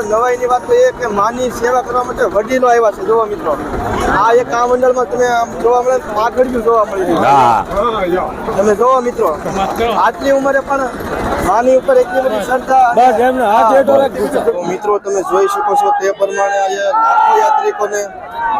મિત્રો નવાઈની વાત તો એ કે માની સેવા કરવા માટે વડીલો આવ્યા છે જોવા મિત્રો. આ એક આ મંડળમાં તમે આમ જોવા મળે તો પાઘડિયું જોવા મળી તમે જોવો મિત્રો. આટલી ઉંમરે પણ માની ઉપર એટલી બધી શ્રદ્ધા મિત્રો તમે જોઈ શકો છો તે પ્રમાણે આજે લાખો યાત્રિકોને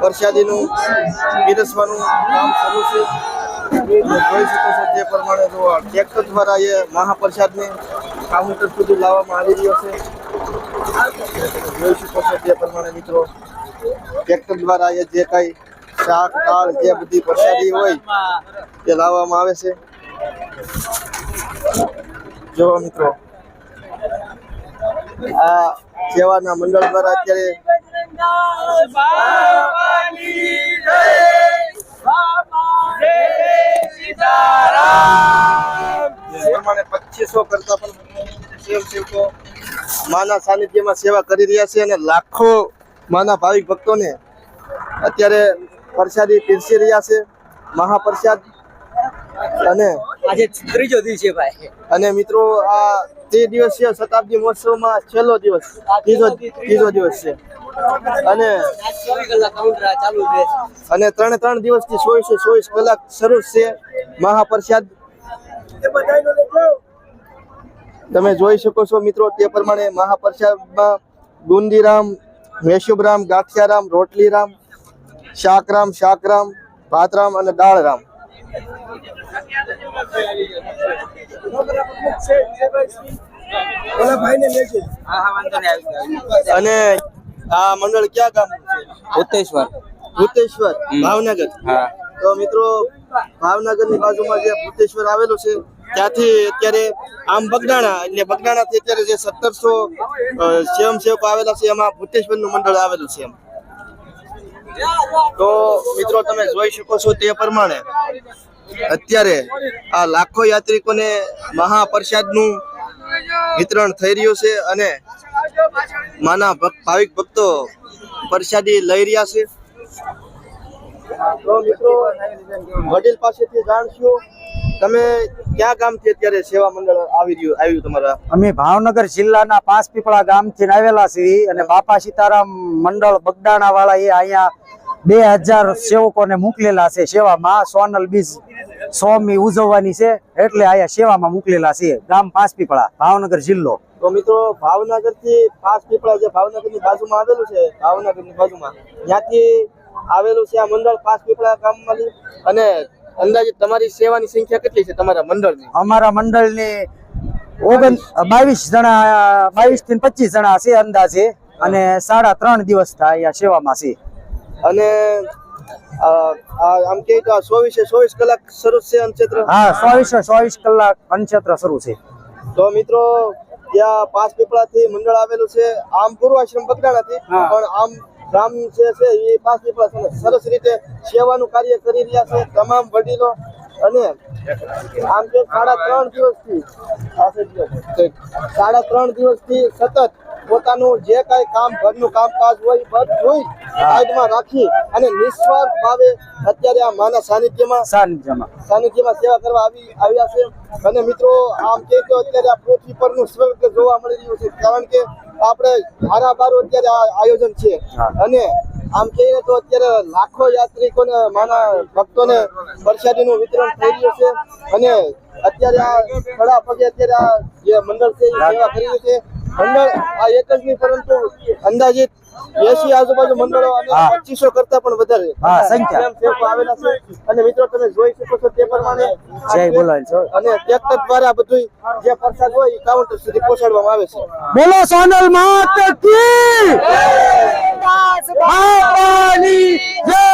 પ્રસાદીનું પીરસવાનું કામ શરૂ છે. જોઈ શકો છો તે પ્રમાણે જો ટ્રેક્ટર દ્વારા એ મહાપ્રસાદને કાઉન્ટર સુધી લાવવામાં આવી રહ્યો છે. જોઈ શકો છો તે પ્રમાણે મિત્રો ટ્રેક્ટર દ્વારા એ જે કાંઈ શાક દાળ જે બધી પ્રસાદી હોય તે લાવવામાં આવે છે. જો મિત્રો. આ સેવાના મંડળ દ્વારા અત્યારે પ્રમાણે પચીસો કરતા પણ સ્વયંસેવકો માના સાનિધ્યમાં સેવા કરી રહ્યા છે અને લાખો માના ભાવિક ભક્તોને અત્યારે પ્રસાદી પીરસી રહ્યા છે મહાપ્રસાદ અને આજે ત્રીજો દિવસ છે ભાઈ. અને મિત્રો આ તે દિવસીય શતાબ્દી મહોત્સવમાં છેલ્લો દિવસ ત્રીજો ત્રીજો દિવસ છે. અને અને ત્રણે ત્રણ દિવસથી ચોવીસે ચોવીસ કલાક શરૂ છે મહાપ્રસાદ. તમે જોઈ શકો છો મિત્રો તે પ્રમાણે મહાપ્રસાદમાં બુંદીરામ મેશુબરામ ગાંઠિયારામ રોટલીરામ શાકરામ શાકરામ ભાતરામ અને દાળરામ. અને આ મંડળ ક્યાં ગામ છે? ઉત્તેશ્વર ભૂતેશ્વર ભાવનગર. હા. તો મિત્રો ભાવનગરની બાજુમાં જે ભૂતેશ્વર આવેલું છે ત્યાંથી અત્યારે આમ બગદાણા, એટલે બગદાણાથી અત્યારે જે સત્તરસો સ્વયંસેવકો આવેલા છે, એમાં ભૂતેશ્વરનું મંડળ આવેલું છે એમ. તો મિત્રો તમે જોઈ શકો છો તે પ્રમાણે અત્યારે આ લાખો યાત્રિકોને મહાપ્રસાદનું વિતરણ થઈ રહ્યું છે અને માના ભાવિક ભક્તો પ્રસાદી લઈ રહ્યા છે. તો મિત્રો, વડીલ પાસેથી જાણશું તમે ક્યાં ગામથી અત્યારે સેવા મંડળ આવી રહ્યું આવ્યું તમારા? અમે ભાવનગર જિલ્લાના પાંચ પીપળા ગામથી આવેલા છીએ અને બાપા સીતારામ મંડળ બગડાણા વાળા એ અહીંયા બે હજાર સેવકોને મોકલેલા છે. સેવામાં સોનલ બીજ સોમી ઉજવવાની છે એટલે અહીંયા સેવામાં મોકલેલા છે ગામ પાંચ પીપળા ભાવનગર જિલ્લો. તો મિત્રો ભાવનગરથી પાંચ પીપળા જે ભાવનગરની બાજુમાં આવેલું છે ભાવનગરની બાજુમાં ત્યાંથી આવેલું છે આ મંડળ પાંચ પીપળા ગામમાંથી. અને અંદાજે તમારી સેવાની સંખ્યા કેટલી છે તમારા મંડળની? અમારા મંડળની ઓગણ બાવીસ જણા બાવીસથી પચીસ જણા છે અંદાજે અને સાડા ત્રણ દિવસ થાય અહીંયા સેવામાં છે. અને આમ કે તો ચોવીસે ચોવીસ કલાક શરૂ છે અનક્ષેત્ર હા ચોવીસે ચોવીસ કલાક અનક્ષેત્ર શરૂ છે. તો મિત્રો ત્યાં પાંચ પીપળાથી મંડળ આવેલું છે. આમ પૂર્વાશ્રમ બગડાણાથી પણ આમ ગામ જે છે એ પાંચ દીપડા સરસ રીતે સેવાનું કાર્ય કરી રહ્યા છે તમામ વડીલો અને આમ કે સાડા ત્રણ દિવસથી. સાડા ત્રણ દિવસથી સતત પોતાનું જે કાંઈ કામ, ઘરનું કામકાજ હોય બધું સાઈડમાં રાખી અને નિસ્વાર્થ ભાવે અત્યારે આ માના સાનિધ્યમાં સાનિધ્યમાં. સાનિધ્યમાં સેવા કરવા આવી આવ્યા છે. અને મિત્રો આમ કે તો અત્યારે આ પૃથ્વી પરનું સ્વર્ગ જોવા મળી રહ્યું છે. કારણ કે આપણે હારાબારો અત્યારે આ આયોજન છે. અને આમ કહીએ તો અત્યારે લાખો યાત્રિકોને માના ભક્તોને પ્રસાદીનું વિતરણ થઈ રહ્યું છે. અને અત્યારે આ ખડા પગે અત્યારે આ જે મંડળ છે એ સેવા કરી રહ્યું છે. મંડળ આ એક જ નહીં પરંતુ અંદાજિત એસી આજુબાજુ મંડળો અને પચીસો કરતા પણ વધારે. હા, સંખ્યા. આવેલા છે. અને મિત્રો તમે જોઈ શકો છો તે પ્રમાણે જય બોલાય છો. અને ટ્રેક્ટર દ્વારા બધું જે પ્રસાદ હોય એ કાઉન્ટર સુધી પહોંચાડવામાં આવે છે. બોલો સોનલ માત કી! બાપાની જય!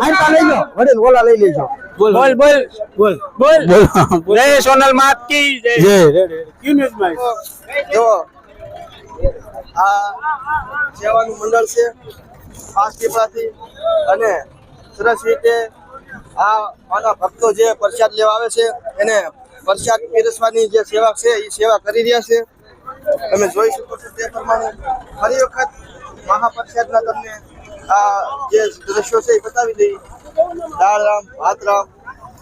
આંટા લઈ લો. વડીલ ઓલા લઈ લેજો. બોલ બોલ બોલ. બોલ. બોલ. જય સોનલ માત કી જય. જો આ સેવાનું મંડળ છે પાંચ પીપળાથી અને સરસ રીતે આ માના ભક્તો જે પ્રસાદ લેવા આવે છે એને પ્રસાદ પીરસવાની જે સેવા છે એ સેવા કરી રહ્યા છે. તમે જોઈ શકો છો તે પ્રમાણે ફરી વખત મહાપ્રસાદના તમને આ જે દ્રશ્યો છે એ બતાવી દાળ રામ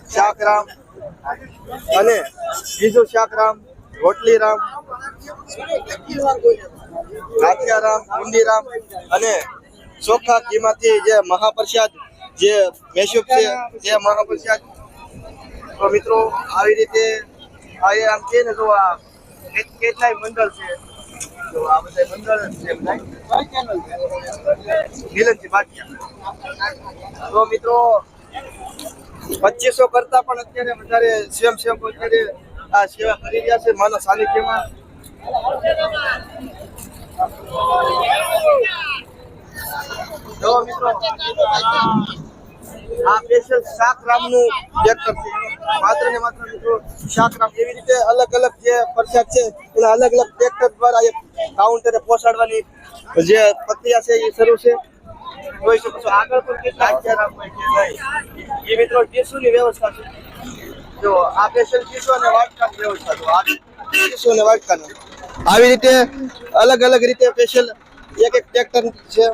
શાક રામ અને બીજું શાક રામ રોટલી રામ ગાંઠિયા રામ બુંદી રામ અને ચોખા ઘીમાંથી જે મહાપ્રસાદ જે મેશુબ છે તે મહાપ્રસાદ. તો મિત્રો, આવી રીતે આમ કે ને જો આ કેટલાય મંડળ છે આ તો પચીસો કરતા પણ અત્યારે વધારે સ્વયંસેવકો અત્યારે આ સેવા કરી રહ્યા છે માના સાનિધ્યમાં. જો મિત્રો, આ સ્પેશિયલ શાકરામનું ટ્રેક્ટર છે. માત્ર ને માત્ર મિત્રો શાકરામ એવી રીતે અલગ અલગ જે પ્રસાદ છે, એના અલગ અલગ ટ્રેક્ટર દ્વારા એ કાઉન્ટરે પહોંચાડવાની જે પ્રક્રિયા છે એ શરૂ છે. જોઈ શકો છો આગળ પણ કેટલા. એ મિત્રો ટીસુની વ્યવસ્થા છે. જો આ સ્પેશિયલ ટીસુ અને વાટકાની વ્યવસ્થા જો આ ટીસુ અને વાટકાની આવી રીતે અલગ અલગ રીતે સ્પેશિયલ એક એક ટ્રેક્ટર છે.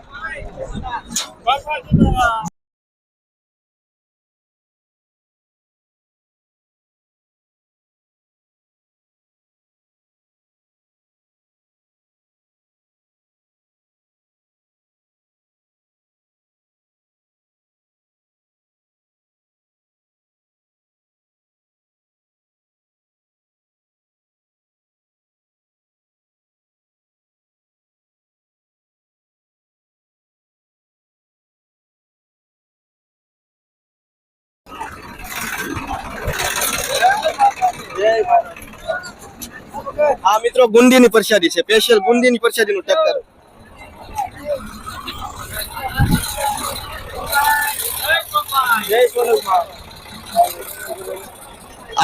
આ મિત્રો ગુંદીની પ્રસાદી છે. સ્પેશિયલ ગુંદીની પ્રસાદીનું ટ્રેક્ટર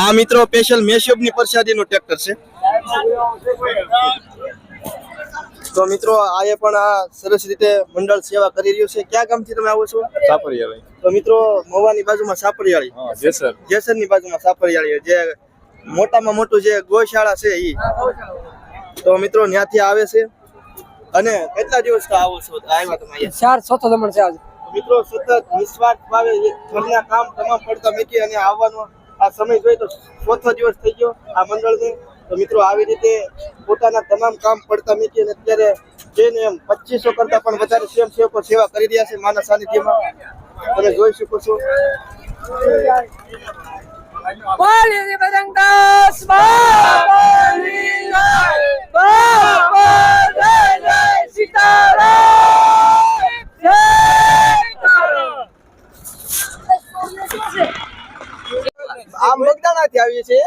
આ મિત્રો સ્પેશિયલ મેશોબની પ્રસાદીનું ટ્રેક્ટર છે. તો મિત્રો આ એ પણ આ સરસ રીતે મંડળ સેવા કરી રહ્યું છે. ક્યાં ગામથી તમે આવો છો? સાપરિયાળી. તો મિત્રો મવાની બાજુમાં સાપરિયાળી. જેસર. જેસરની બાજુમાં સાપરિયાળી. જે મોટામાં મોટું જે ગૌશાળા છે એ તો મિત્રો ત્યાંથી આવે છે. અને કેટલા દિવસ આવો છો? આવ્યા તમે ચાર ચોથો નંબર છે આજ. મિત્રો સતત નિસ્વાર્થ ભાવે ઘરના કામ તમામ પડતા મૂકી અને આવવાનો આ સમય જોઈ તો ચોથો દિવસ થઈ ગયો આ મંડળને. તો મિત્રો આવી રીતે પોતાના તમામ કામ પડતા મૂકી અને અત્યારે જઈને એમ પચીસો કરતા પણ વધારે સ્વયંસેવકો સેવા કરી રહ્યા છે માના સાનિધ્યમાં. તમે જોઈ શકો છો. બોલીએ બજરંગદાસ બાપાની જય! બાપા જય જય સીતારામ જય તારા આ મગદાણાથી આવીએ છીએ.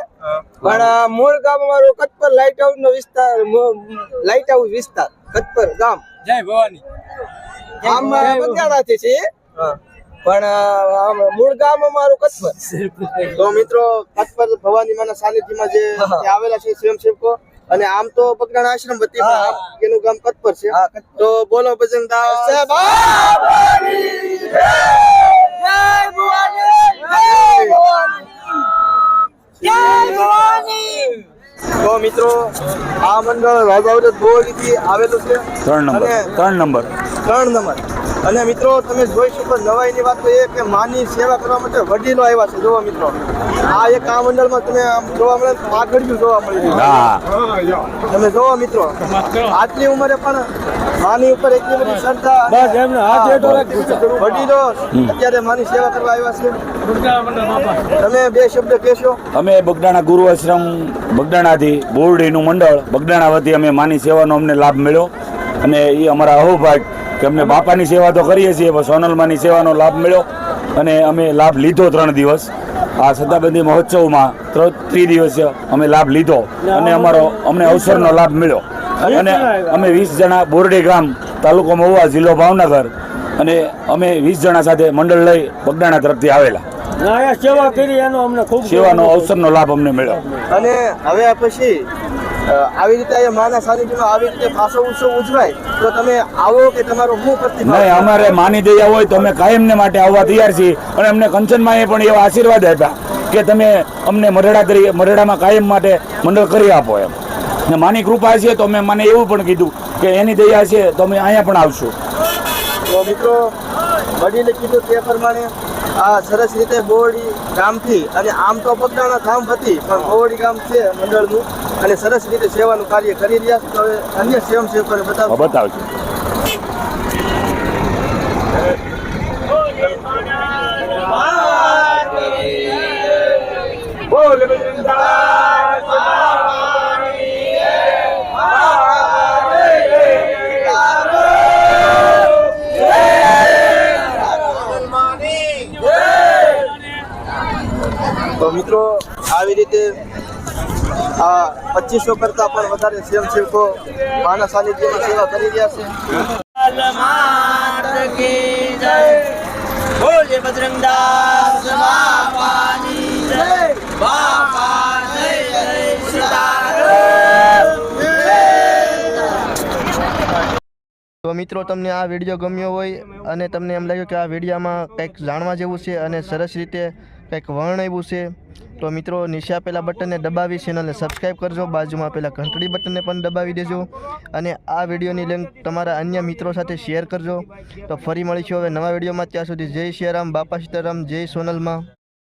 પણ મૂળ ગામ અમારું કચ્છપર લાઇટ હાઉસ નો વિસ્તાર લાઇટ હાઉસ વિસ્તાર કચ્છપર ગામ. જય ભવાની. આમ મગદાણાથી છીએ. પણ મૂળ ગામ અમારું કચ્છ તો મિત્રો કચ્છપર ભવાની માના સાનિધ્યમાં જે આવેલા છે સ્વયંસેવકો અને આમ તો બગડાણા આશ્રમ વતી એનું ગામ કચ્છપર છે. તો બોલો બજરંગ દાસ જય ભવાની જય ભવાની. જય ભવાની. તો મિત્રો આ મંડળ રાજાવરત બોરીથી આવેલું છે. ત્રણ નંબર ત્રણ નંબર. ત્રણ નંબર. અને મિત્રો તમે જોઈ શકો નવાઈની વાત તો એ કે માની સેવા કરવા માટે વડીલો આવ્યા છે. જોવા મિત્રો આ એક આ મંડળમાં તમે આમ જોવા મળે પાઘડિયું જોવા મળે. તમે જોવો મિત્રો આટલી ઉંમરે પણ માની ઉપર એટલી બધી શ્રદ્ધા વડીલો અત્યારે માની સેવા કરવા આવ્યા છે. તમે બે શબ્દ કહેશો? અમે બગડાણા ગુરુ આશ્રમ બગડાણાથી બોરડીનું મંડળ બગડાણા વતી અમે માની સેવાનો અમને લાભ મળ્યો. અને એ અમારા અહોભાગ કે અમને બાપાની સેવા તો કરીએ છીએ પણ સોનલમાની સેવાનો લાભ મળ્યો અને અમે લાભ લીધો ત્રણ દિવસ. આ સત્તાબંધી મહોત્સવમાં ત્રણ ત્રિદિવસીય અમે લાભ લીધો અને અમારો અમને અવસરનો લાભ મળ્યો. અને અમે વીસ જણા બોરડી ગામ તાલુકો મહુવા જિલ્લો ભાવનગર અને અમે વીસ જણા સાથે મંડળ લઈ બગડાણા તરફથી આવેલા. સેવા કરી એનો અમને ખૂબ સેવાનો અવસરનો લાભ અમને મળ્યો. અને હવે આ પછી આવી રીતે અહીંયા માના સાનિધ્યમાં આવી રીતે ખાસો ઉત્સવ ઉજવાય તો તમે આવો કે તમારો હું પ્રતિભાવ નહીં અમારે માની દયા હોય તો અમે કાયમને માટે આવવા તૈયાર છીએ. અને અમને કંચનમાએ પણ એવા આશીર્વાદ આપ્યા કે તમે અમને મરડા કરી મરડામાં કાયમ માટે મંડળ કરી આપો એમ. ને માની કૃપા છે તો મેં મને એવું પણ કીધું કે એની દયા છે તો અમે અહીંયા પણ આવશું. તો મિત્રો વડીલે કીધું તે પ્રમાણે સરસ રીતે બોવડી ગામથી અને આમ તો બગદાણા ધામ હતી પણ બોવડી ગામ છે મંડળનું અને સરસ રીતે સેવાનું કાર્ય કરી રહ્યા છે. તો હવે અન્ય સ્વયંસેવકોને સેવકોને બતાવો બતાવજો. તો આવી રીતે આ પચીસો કરતા પણ વધારે સ્વયંસેવકો માના સાનિધ્યમાં સેવા કરી રહ્યા છે. તો મિત્રો, તમને આ વીડિયો ગમ્યો હોય અને તમને એમ લાગ્યું કે આ વિડીયોમાં કંઈક જાણવા જેવું છે અને સરસ રીતે કંઈક વર્ણ આવ્યું છે, તો મિત્રો નીચે આપેલા બટનને દબાવી ચેનલને સબસ્ક્રાઈબ કરજો, બાજુમાં આપેલા ઘંટડી બટનને પણ દબાવી દેજો અને આ વિડીયોની લિંક તમારા અન્ય મિત્રો સાથે શેર કરજો. તો ફરી મળીશું હવે નવા વિડીયોમાં, ત્યાં સુધી જય શ્રી રામ, બાપા સીતારામ, જય સોનલમાં.